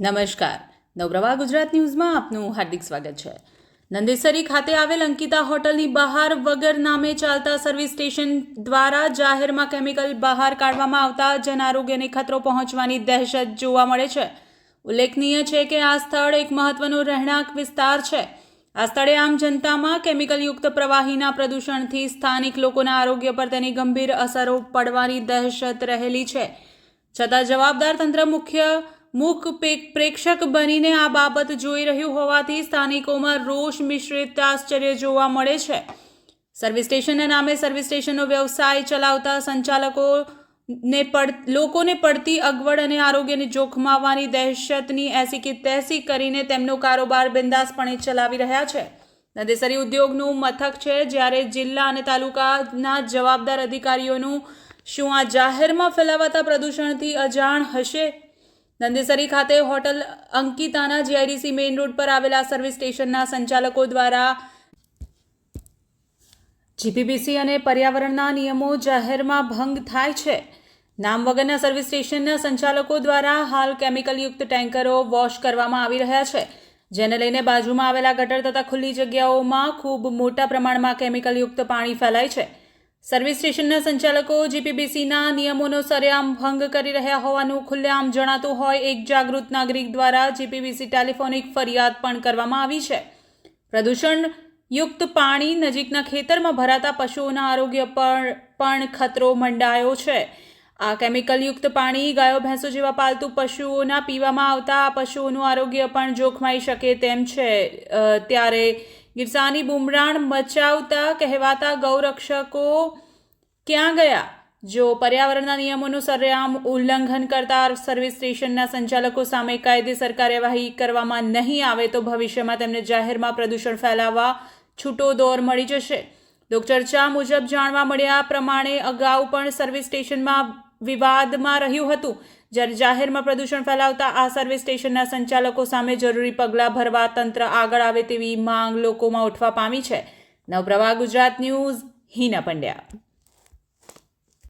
નમસ્કાર. નવપ્રવાહ ગુજરાત ન્યૂઝમાં આપનું હાર્દિક સ્વાગત છે. નંદેસરી ખાતે આવેલ અંકિતા હોટલની બહાર વગર નામે ચાલતા સર્વિસ સ્ટેશન દ્વારા જાહેરમાં કેમિકલ બહાર કાઢવામાં આવતા જનઆરોગ્યને ખતરો પહોંચવાની દહેશત જોવા મળે છે. ઉલ્લેખનીય છે કે આ સ્થળ એક મહત્વનો રહેણાંક વિસ્તાર છે. આ સ્થળે આમ જનતામાં કેમિકલયુક્ત પ્રવાહીના પ્રદૂષણથી સ્થાનિક લોકોના આરોગ્ય પર તેની ગંભીર અસરો પડવાની દહેશત રહેલી છે. છતાં જવાબદાર તંત્ર મુખ્ય મુખ પ્રેક્ષક બનીને આ બાબત જોઈ રહ્યું હોવાથી સ્થાનિકોમાં રોષ મિશ્રિત આશ્ચર્ય જોવા મળે છે. સર્વિસ સ્ટેશનના નામે સર્વિસ સ્ટેશનનો વ્યવસાય ચલાવતા સંચાલકોને પડ લોકોને પડતી અગવડ અને આરોગ્યને જોખમાવવાની દહેશતની એસી કે તેસી કરીને તેમનો કારોબાર બિંદાસપણે ચલાવી રહ્યા છે. નદેસરી ઉદ્યોગનું મથક છે જ્યારે જિલ્લા અને તાલુકાના જવાબદાર અધિકારીઓનું શું આ જાહેરમાં ફેલાવાતા પ્રદૂષણથી અજાણ હશે? નંદેસરી ખાતે હોટલ અંકિતાના જીઆઈડીસી મેઇન રોડ પર આવેલા સર્વિસ સ્ટેશનના સંચાલકો દ્વારા જીપીબીસી અને પર્યાવરણના નિયમો જાહેરમાં ભંગ થાય છે. નામ વગરના સર્વિસ સ્ટેશનના સંચાલકો દ્વારા હાલ કેમિકલયુક્ત ટેન્કરો વોશ કરવામાં આવી રહ્યા છે. જેને લઈને બાજુમાં આવેલા ગટર તથા ખુલ્લી જગ્યાઓમાં ખૂબ મોટા પ્રમાણમાં કેમિકલયુક્ત પાણી ફેલાય છે. સર્વિસ સ્ટેશનના સંચાલકો જીપીબીસીના નિયમોનો સરેઆમ ભંગ કરી રહ્યા હોવાનું ખુલ્લેઆમ જણાતું હોય, એક જાગૃત નાગરિક દ્વારા જીપીબીસી ટેલિફોનિક ફરિયાદ પણ કરવામાં આવી છે. પ્રદૂષણ યુક્ત પાણી નજીકના ખેતરમાં ભરાતા પશુઓના આરોગ્ય પર પણ ખતરો મંડાયો છે. આ કેમિકલયુક્ત પાણી ગાયો, ભેંસો જેવા પાલતુ પશુઓના પીવામાં આવતા આ પશુઓનું આરોગ્ય પણ જોખમાઈ શકે તેમ છે. ત્યારે ગિરસાની બુમરાણ મચાવતા કહેવાતા ગૌરક્ષકો ક્યાં ગયા? જો પર્યાવરણના નિયમોનું સરેઆમ ઉલ્લંઘન કરતા સર્વિસ સ્ટેશનના સંચાલકો સામે કાયદેસર કાર્યવાહી કરવામાં નહીં આવે તો ભવિષ્યમાં તેમને જાહેરમાં પ્રદૂષણ ફેલાવવા છૂટો દોર મળી જશે. લોકચર્ચા મુજબ જાણવા મળ્યા પ્રમાણે અગાઉ પણ સર્વિસ સ્ટેશનમાં વિવાદમાં રહ્યું હતું. જ્યારે જાહેરમાં પ્રદૂષણ ફેલાવતા આ સર્વિસ સ્ટેશનના સંચાલકો સામે જરૂરી પગલાં ભરવા તંત્ર આગળ આવે તેવી માંગ લોકોમાં ઉઠવા પામી છે. નવપ્રવાહ ગુજરાત ન્યૂઝ, હિના પંડ્યા.